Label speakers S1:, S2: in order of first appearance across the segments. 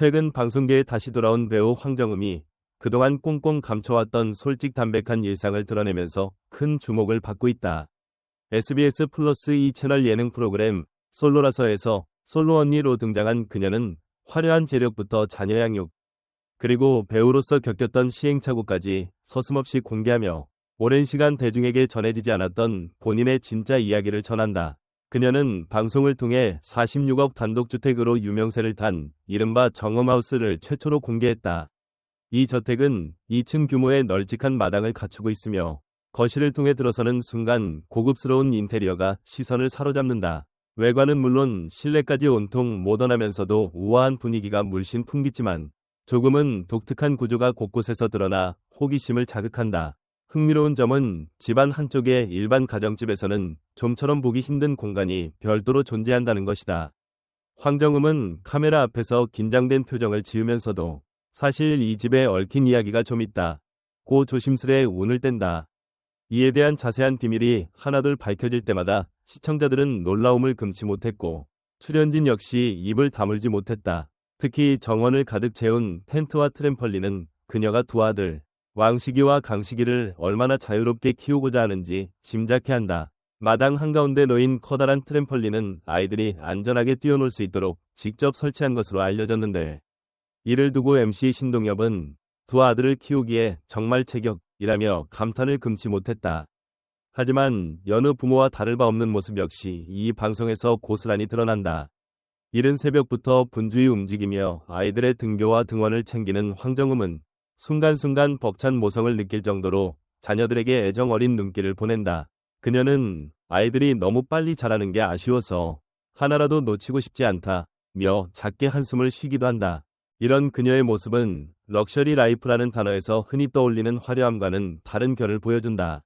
S1: 최근 방송계에 다시 돌아온 배우 황정음이 그동안 꽁꽁 감춰왔던 솔직 담백한 일상을 드러내면서 큰 주목을 받고 있다. SBS 플러스 이 채널 예능 프로그램 솔로라서에서 솔로 언니로 등장한 그녀는 화려한 재력부터 자녀 양육, 그리고 배우로서 겪었던 시행착오까지 서슴없이 공개하며 오랜 시간 대중에게 전해지지 않았던 본인의 진짜 이야기를 전한다. 그녀는 방송을 통해 46억 단독주택으로 유명세를 탄 이른바 정엄하우스를 최초로 공개했다. 이 저택은 2층 규모의 널찍한 마당을 갖추고 있으며 거실을 통해 들어서는 순간 고급스러운 인테리어가 시선을 사로잡는다. 외관은 물론 실내까지 온통 모던하면서도 우아한 분위기가 물씬 풍기지만 조금은 독특한 구조가 곳곳에서 드러나 호기심을 자극한다. 흥미로운 점은 집안 한쪽에 일반 가정집에서는 좀처럼 보기 힘든 공간이 별도로 존재한다는 것이다. 황정음은 카메라 앞에서 긴장된 표정을 지으면서도 사실 이 집에 얽힌 이야기가 좀 있다. 고 조심스레 운을 뗀다. 이에 대한 자세한 비밀이 하나둘 밝혀질 때마다 시청자들은 놀라움을 금치 못했고 출연진 역시 입을 다물지 못했다. 특히 정원을 가득 채운 텐트와 트램펄린은 그녀가 두 아들 왕식이와 강식이를 얼마나 자유롭게 키우고자 하는지 짐작해 한다. 마당 한가운데 놓인 커다란 트램펄린은 아이들이 안전하게 뛰어놀 수 있도록 직접 설치한 것으로 알려졌는데 이를 두고 MC 신동엽은 두 아들을 키우기에 정말 체격이라며 감탄을 금치 못했다. 하지만 여느 부모와 다를 바 없는 모습 역시 이 방송에서 고스란히 드러난다. 이른 새벽부터 분주히 움직이며 아이들의 등교와 등원을 챙기는 황정음은 순간순간 벅찬 모성을 느낄 정도로 자녀들에게 애정 어린 눈길을 보낸다. 그녀는 아이들이 너무 빨리 자라는 게 아쉬워서 하나라도 놓치고 싶지 않다 며 작게 한숨을 쉬기도 한다. 이런 그녀의 모습은 럭셔리 라이프라는 단어에서 흔히 떠올리는 화려함과는 다른 결을 보여준다.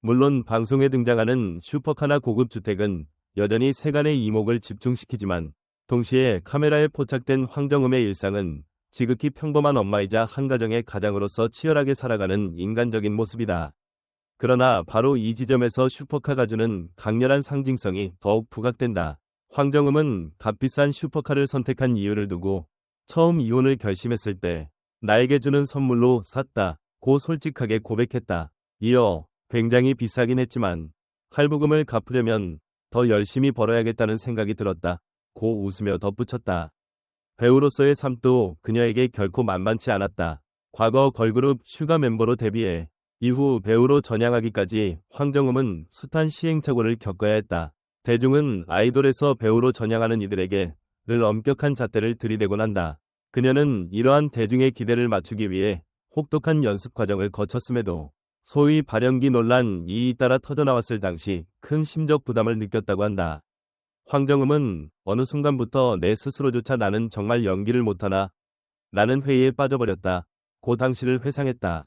S1: 물론 방송에 등장하는 슈퍼카나 고급 주택은 여전히 세간의 이목을 집중시키지만 동시에 카메라에 포착된 황정음의 일상은 지극히 평범한 엄마이자 한 가정의 가장으로서 치열하게 살아가는 인간적인 모습이다. 그러나 바로 이 지점에서 슈퍼카가 주는 강렬한 상징성이 더욱 부각된다. 황정음은 값비싼 슈퍼카를 선택한 이유를 두고 처음 이혼을 결심했을 때 나에게 주는 선물로 샀다. 고 솔직하게 고백했다. 이어 굉장히 비싸긴 했지만 할부금을 갚으려면 더 열심히 벌어야겠다는 생각이 들었다. 고 웃으며 덧붙였다. 배우로서의 삶도 그녀에게 결코 만만치 않았다. 과거 걸그룹 슈가 멤버로 데뷔해 이후 배우로 전향하기까지 황정음은 숱한 시행착오를 겪어야 했다. 대중은 아이돌에서 배우로 전향하는 이들에게 늘 엄격한 잣대를 들이대곤 한다. 그녀는 이러한 대중의 기대를 맞추기 위해 혹독한 연습 과정을 거쳤음에도 소위 발연기 논란이 잇따라 터져나왔을 당시 큰 심적 부담을 느꼈다고 한다. 황정음은 어느 순간부터 내 스스로조차 나는 정말 연기를 못하나 나는 회의에 빠져버렸다. 고 당시를 회상했다.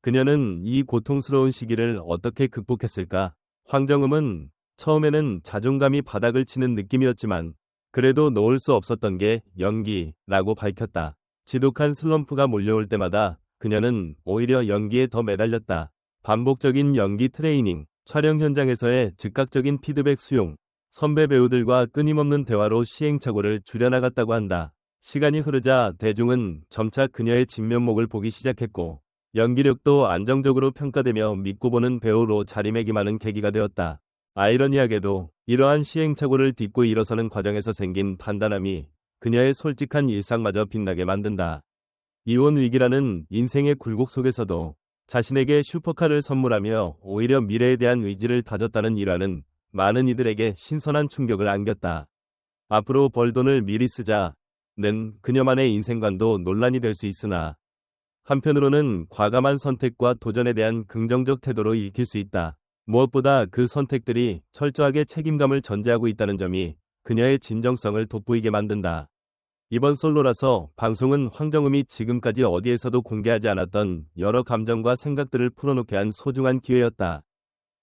S1: 그녀는 이 고통스러운 시기를 어떻게 극복했을까? 황정음은 처음에는 자존감이 바닥을 치는 느낌이었지만 그래도 놓을 수 없었던 게 연기라고 밝혔다. 지독한 슬럼프가 몰려올 때마다 그녀는 오히려 연기에 더 매달렸다. 반복적인 연기 트레이닝, 촬영 현장에서의 즉각적인 피드백 수용, 선배 배우들과 끊임없는 대화로 시행착오를 줄여나갔다고 한다. 시간이 흐르자 대중은 점차 그녀의 진면목을 보기 시작했고 연기력도 안정적으로 평가되며 믿고 보는 배우로 자리매김하는 계기가 되었다. 아이러니하게도 이러한 시행착오를 딛고 일어서는 과정에서 생긴 판단함이 그녀의 솔직한 일상마저 빛나게 만든다. 이혼 위기라는 인생의 굴곡 속에서도 자신에게 슈퍼카를 선물하며 오히려 미래에 대한 의지를 다졌다는 일화는 많은 이들에게 신선한 충격을 안겼다. 앞으로 벌 돈을 미리 쓰자는 그녀만의 인생관도 논란이 될 수 있으나 한편으로는 과감한 선택과 도전에 대한 긍정적 태도로 읽힐 수 있다. 무엇보다 그 선택들이 철저하게 책임감을 전제하고 있다는 점이 그녀의 진정성을 돋보이게 만든다. 이번 솔로라서 방송은 황정음이 지금까지 어디에서도 공개하지 않았던 여러 감정과 생각들을 풀어놓게 한 소중한 기회였다.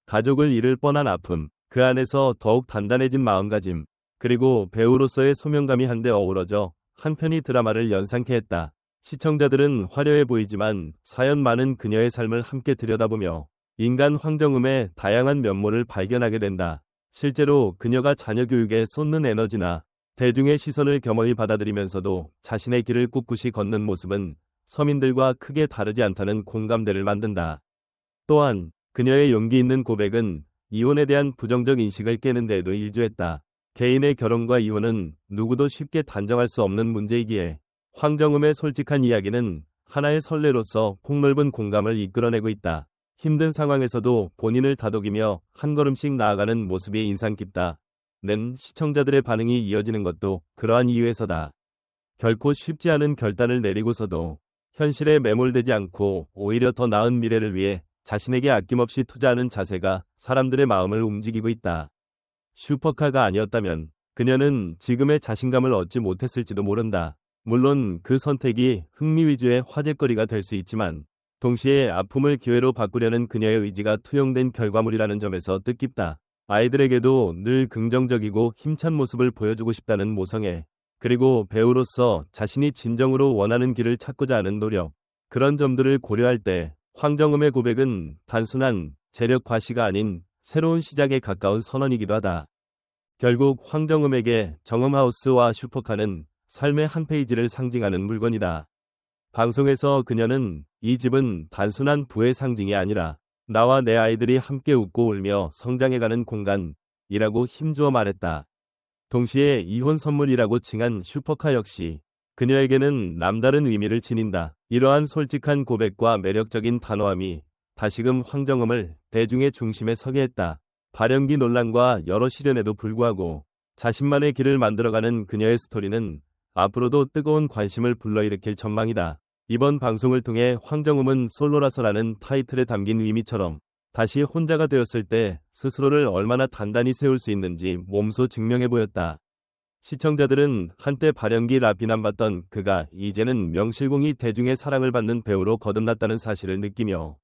S1: 가족을 잃을 뻔한 아픔, 그 안에서 더욱 단단해진 마음가짐, 그리고 배우로서의 소명감이 한데 어우러져 한편이 드라마를 연상케 했다. 시청자들은 화려해 보이지만 사연 많은 그녀의 삶을 함께 들여다보며 인간 황정음의 다양한 면모를 발견하게 된다. 실제로 그녀가 자녀 교육에 쏟는 에너지나 대중의 시선을 겸허히 받아들이면서도 자신의 길을 꿋꿋이 걷는 모습은 서민들과 크게 다르지 않다는 공감대를 만든다. 또한 그녀의 용기 있는 고백은 이혼에 대한 부정적 인식을 깨는 데에도 일조했다. 개인의 결혼과 이혼은 누구도 쉽게 단정할 수 없는 문제이기에 황정음의 솔직한 이야기는 하나의 선례로서 폭넓은 공감을 이끌어내고 있다. 힘든 상황에서도 본인을 다독이며 한 걸음씩 나아가는 모습이 인상 깊다. 는 시청자들의 반응이 이어지는 것도 그러한 이유에서다. 결코 쉽지 않은 결단을 내리고서도 현실에 매몰되지 않고 오히려 더 나은 미래를 위해 자신에게 아낌없이 투자하는 자세가 사람들의 마음을 움직이고 있다. 슈퍼카가 아니었다면 그녀는 지금의 자신감을 얻지 못했을지도 모른다. 물론 그 선택이 흥미 위주의 화제거리가 될 수 있지만 동시에 아픔을 기회로 바꾸려는 그녀의 의지가 투영된 결과물이라는 점에서 뜻깊다. 아이들에게도 늘 긍정적이고 힘찬 모습을 보여주고 싶다는 모성애, 그리고 배우로서 자신이 진정으로 원하는 길을 찾고자 하는 노력, 그런 점들을 고려할 때 황정음의 고백은 단순한 재력 과시가 아닌 새로운 시작에 가까운 선언이기도 하다. 결국 황정음에게 정음하우스와 슈퍼카는 삶의 한 페이지를 상징하는 물건이다. 방송에서 그녀는 이 집은 단순한 부의 상징이 아니라 나와 내 아이들이 함께 웃고 울며 성장해가는 공간이라고 힘주어 말했다. 동시에 이혼 선물이라고 칭한 슈퍼카 역시 그녀에게는 남다른 의미를 지닌다. 이러한 솔직한 고백과 매력적인 단호함이 다시금 황정음을 대중의 중심에 서게 했다. 발연기 논란과 여러 시련에도 불구하고 자신만의 길을 만들어가는 그녀의 스토리는 앞으로도 뜨거운 관심을 불러일으킬 전망이다. 이번 방송을 통해 황정음은 솔로라서라는 타이틀에 담긴 의미처럼 다시 혼자가 되었을 때 스스로를 얼마나 단단히 세울 수 있는지 몸소 증명해 보였다. 시청자들은 한때 발연기라 비난받던 그가 이제는 명실공히 대중의 사랑을 받는 배우로 거듭났다는 사실을 느끼며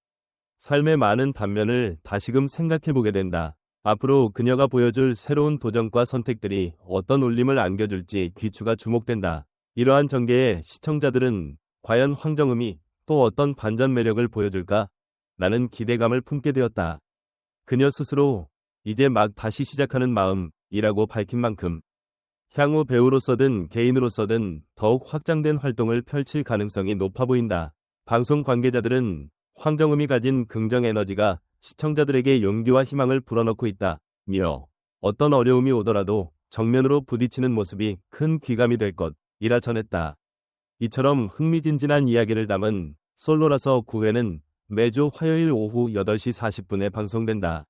S1: 삶의 많은 단면을 다시금 생각해 보게 된다. 앞으로 그녀가 보여줄 새로운 도전과 선택들이 어떤 울림을 안겨줄지 귀추가 주목된다. 이러한 전개에 시청자들은 과연 황정음이 또 어떤 반전 매력을 보여줄까? 라는 기대감을 품게 되었다. 그녀 스스로 이제 막 다시 시작하는 마음이라고 밝힌 만큼 향후 배우로서든 개인으로서든 더욱 확장된 활동을 펼칠 가능성이 높아 보인다. 방송 관계자들은 황정음이 가진 긍정 에너지가 시청자들에게 용기와 희망을 불어넣고 있다. 며 어떤 어려움이 오더라도 정면으로 부딪히는 모습이 큰 귀감이 될 것이라 전했다. 이처럼 흥미진진한 이야기를 담은 솔로라서 9회는 매주 화요일 오후 8시 40분에 방송된다.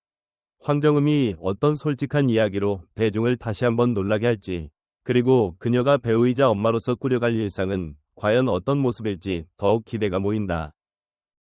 S1: 황정음이 어떤 솔직한 이야기로 대중을 다시 한번 놀라게 할지, 그리고 그녀가 배우이자 엄마로서 꾸려갈 일상은 과연 어떤 모습일지 더욱 기대가 모인다.